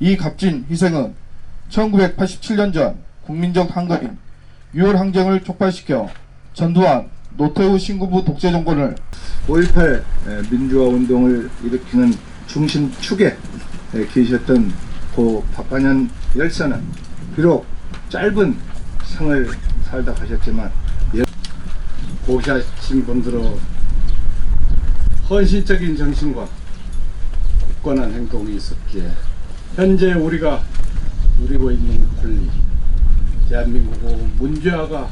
이 값진 희생은 1987년 전 국민적 한거인 6월 항쟁을 촉발시켜 전두환, 노태우 신군부 독재 정권을 5.18 민주화 운동을 일으키는 중심축에 에, 계셨던 고 박관현 열사는 비록 짧은 생을 살다 가셨지만 예- 고시하신 분들의 헌신적인 정신과 굳건한 행동이 있었기에 현재 우리가 누리고 있는 권리 대한민국의 문제화가